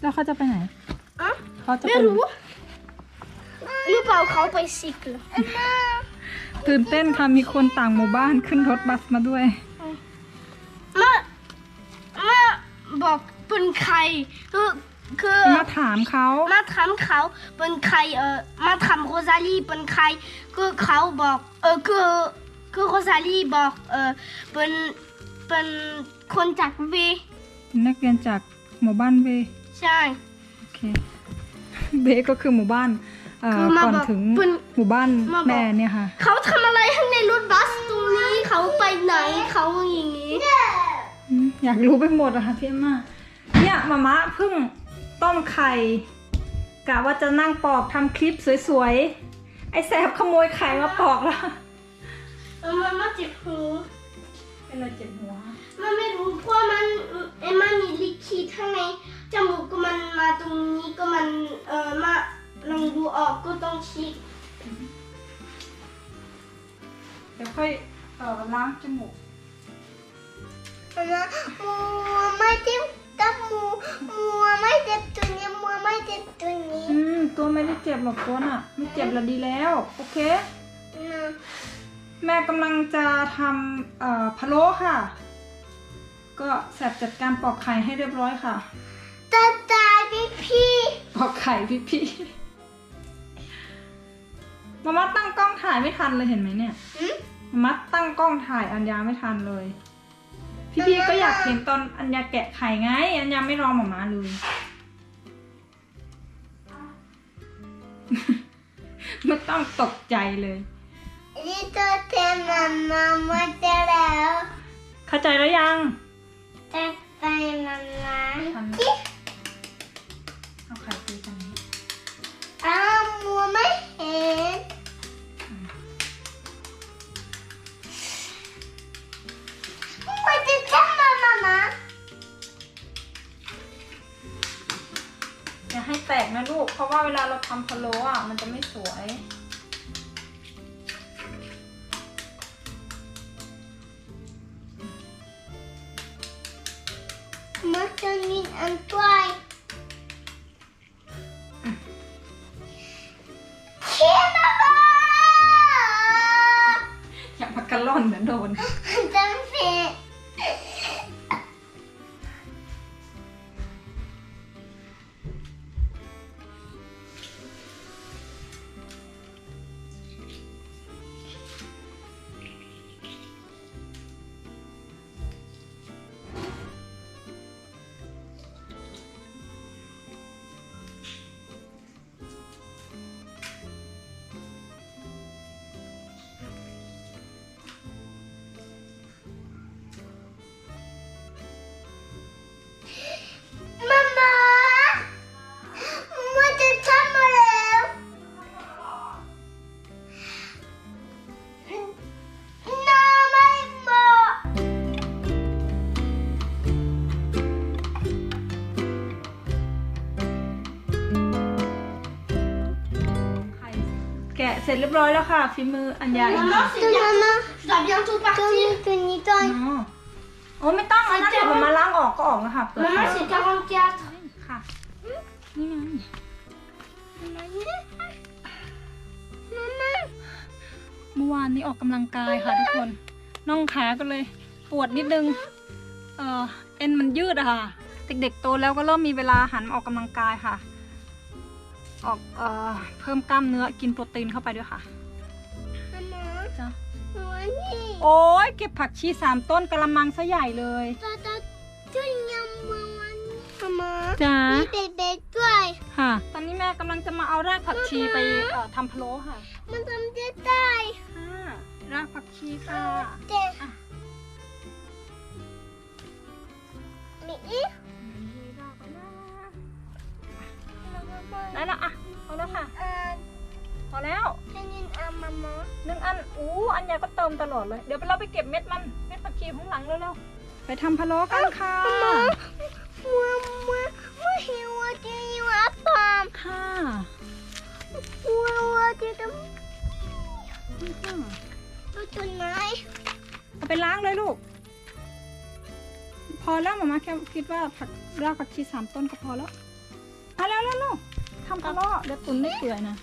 แล้วเขาจะไปไหนอะเขาจะไม่ไปรู้หรือเปล่าเขาไปซิกเหรอตื่นเต้นค่ะ มีคนต่างหมู่บ้านขึ้นรถบัสมาด้วยมามาบอกเป็นใครคือคือมาถามเขามาถามเขาเป็นใครเออมาถามโรซาลีเป็นใครคือเขาบอกเออคือคือโรซาลีบอกเออเป็นเป็นคนจากเวนักเรียนจากหมู่บ้านเบ ใช่ โอเคเบก็คือหมู่บ้านเอ่อคือมาก่อนบอกถึงเป็นหมู่บ้านมาบอก แม่เนี่ยค่ะ เขาทำอะไรข้างในรถบัสตรงนี้เขาไปไหนเขาอย่างนี้ อืมอยากรู้ไปหมดอะค่ะพี่เอ็มมาเนี่ยมามะเพิ่งต้มไข่กะว่าจะนั่งปอกทำคลิปสวยๆ ไอ้แสบขโมยไข่มาปอกแล้วเออมันมาเจ็บหู เป็นอะไรเจ็บหัว มันไม่รู้เพราะมันเอ็มมัน ล้างจมูกนะมัวไม่เจ็บตามูมัวไม่เจ็บตัวนี้มัวไม่เจ็บตัวนี้ อืม ตัวไม่ได้เจ็บหรอกตัวน่ะ ไม่เจ็บละดีแล้ว โอเคนะแม่กำลังจะทำเอ่อพะโล้ค่ะ ก็แสบจัดการปอกไข่ให้เรียบร้อยค่ะตาตาพี่พี่ปอกไข่พี่พี่มามาตั้งกล้องถ่ายไม่ทันเลยเห็นไหมเนี่ยหื มมามาตั้งกล้องถ่ายอัญญาไม่ทันเลย พี่พี่ก็อยากเห็นตอนอัญญาแกะไข่ไง อัญญาไม่รอหมามาเลย ไม่ต้องตกใจเลยนี่ตัวเต็มมามามาเจอแล้ว เข้าใจแล้วยังจะไปมามาทันเอา มาจ เสร็จเรียบร้อยแล้วค่ะฝีมืออัญญาเองค่ะตัวมาจะ bientôt partir ตัวนี้ตัวอ๋อโอ้ไม่ต้องอันนั้นเดี๋ยวผมมาล้างออกก็ออกแล้วค่ะเปลือก Maman, ไข่ c'est 44. ค่ะ นี่ไง เมื่อวานนี้ออกกำลังกายค่ะทุกคนน่องขาก็เลยปวดนิดนึง เออเอ็นมันยืดอะค่ะ เด็กๆโตแล้วก็เริ่มมีเวลาหันมาออกกำลังกายค่ะ ออกเอ่อเพิ่มกล้ามเนื้อกินโปรตีนเข้าไปด้วยค่ะ Maman, จ้ะ oui. โอ้ยเก็บผักชีสามต้นกระมังซะใหญ่เลย Tata, tu nyam maman. Maman. จ้านี่เด็กๆด้วย ค่ะ ตอนนี้แม่กำลังจะมาเอารากผักชีไปเอ่อทำพะโล้ค่ะมันทำได้ได้ค่ะรากผักชีค่ะแต่อะ มีอีก มตลอดเลย เดี๋ยวเราไปเก็บเม็ดมัน เม็ดผักชีข้างหลังเร็วๆ ไปทำพะโล้กันค่ะ Mama, he wants to you up, Mom. ค่ะ We want to them. อื้อหือ Look นไงเอาไปล้างเลยลูก พอแล้วหมามาแค่คิดว่าผักรากผักชีสามต้นก็พอแล้วเอาแล้วแล้วลูกทำพะโล้เดี๋ยวตุ๋นไม่เปื่อยนะ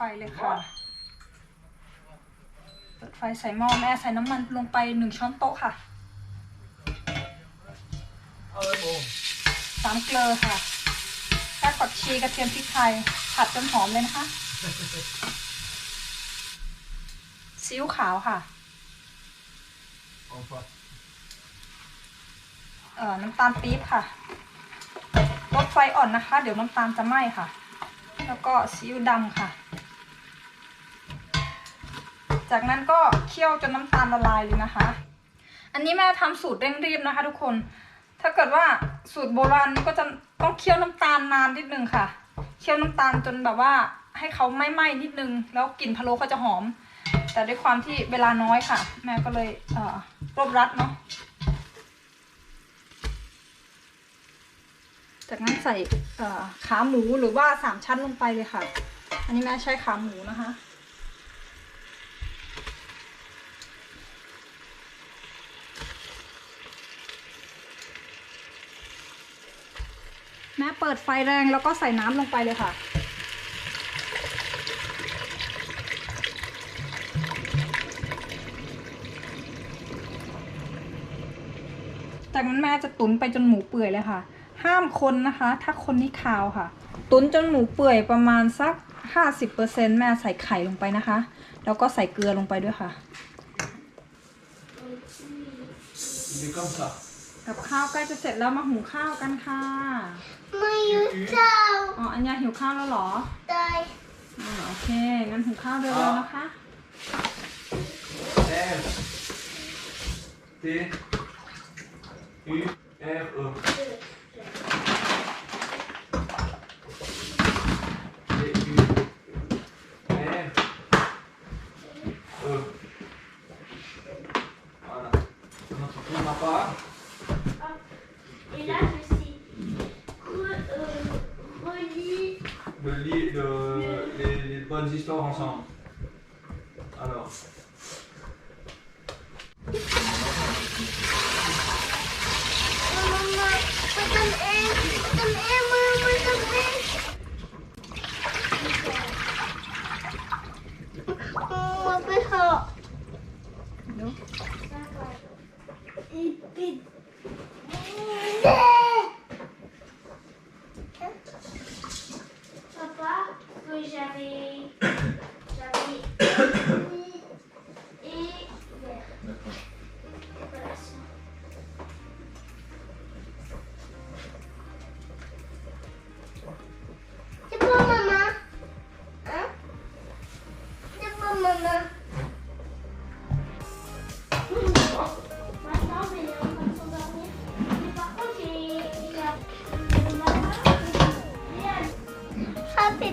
ไฟเลยค่ะ เปิดไฟใส่หม้อแม่ใส่น้ำมันลงไปหนึ่งช้อนโต๊ะค่ะสามเกลือค่ะรากผักชีกระเทียมพริกไทยผัดจนหอมเลยนะคะซีอิ๊วขาวค่ะเอ่อน้ำตาลปี๊บค่ะลดไฟอ่อนนะคะ เดี๋ยวน้ำตาลจะไหม้ค่ะ แล้วก็ซีอิ๊วดำค่ะ จากนั้นก็เคี่ยวจนน้ำตาลละลายเลยนะคะ อันนี้แม่ทำสูตรเร่งรีบนะคะ ทุกคน ถ้าเกิดว่าสูตรโบราณนี่ก็จะต้องเคี่ยวน้ำตาลนานนิดนึงค่ะ เคี่ยวน้ำตาลจนแบบว่าให้เขาไม่ไหม้นิดนึง แล้วกลิ่นพะโล้ก็จะหอม แต่ด้วยความที่เวลาน้อยค่ะ แม่ก็เลยเอ่อรวบรัดเนาะจากนั้นใส่ขาหมูหรือว่าสามชั้นลงไปเลยค่ะ อันนี้แม่ใช้ขาหมูนะคะ เปิดไฟแรงแล้วก็ใส่น้ำลงไปเลยค่ะ จากนั้นแม่จะตุ๋นไปจนหมูเปื่อยเลยค่ะ ห้ามคนนะคะ ถ้าคนนี่คาวค่ะ ตุ๋นจนหมูเปื่อยประมาณสัก 50%แม่ใส่ไข่ลงไปนะคะ แล้วก็ใส่เกลือลงไปด้วยค่ะ กับข้าวใกล้จะเสร็จแล้วมาหุงข้าวกันค่ะไม่อยู่เจ้าอ๋ออัญญาหิวข้าวแล้วเหรอตายอ่าโอเคงั้นหุงข้าวเร็วๆนะคะ F. T. U. R. E. T. U. R. E. Voilà. Maintenant, tu tournes histoires ensemble. Chevy.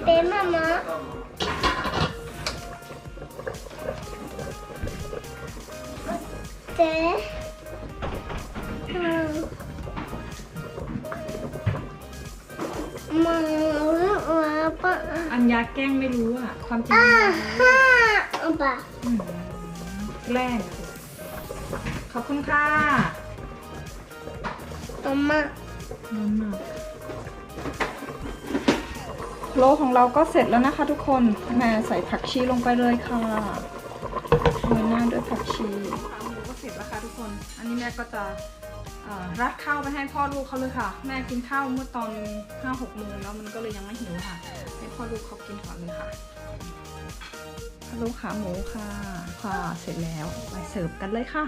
Ah, bébé, maman. C'est. Maman, อัญญาแกล้งไม่รู้อะ ความจริง Bah. อืมแกล้งขอบคุณค่ะ Maman. นั่นน่ะ โลของเราก็เสร็จแล้วนะคะทุกคนแม่ใส่ผักชีลงไปเลยค่ะโรยหน้าด้วยผักชีขาหมูก็เสร็จแล้วค่ะทุกคน อันนี้แม่ก็จะเอ่อรัดข้าวไปให้พ่อลูกเขาเลยค่ะ แม่กินข้าวเมื่อตอนห้าหกโมงแล้วมันก็เลยยังไม่หิวค่ะ ให้พ่อลูกเขากินก่อนเลยค่ะฮัลโหลขาหมูค่ะ ค่ะเสร็จแล้วไปเสิร์ฟกันเลยค่ะ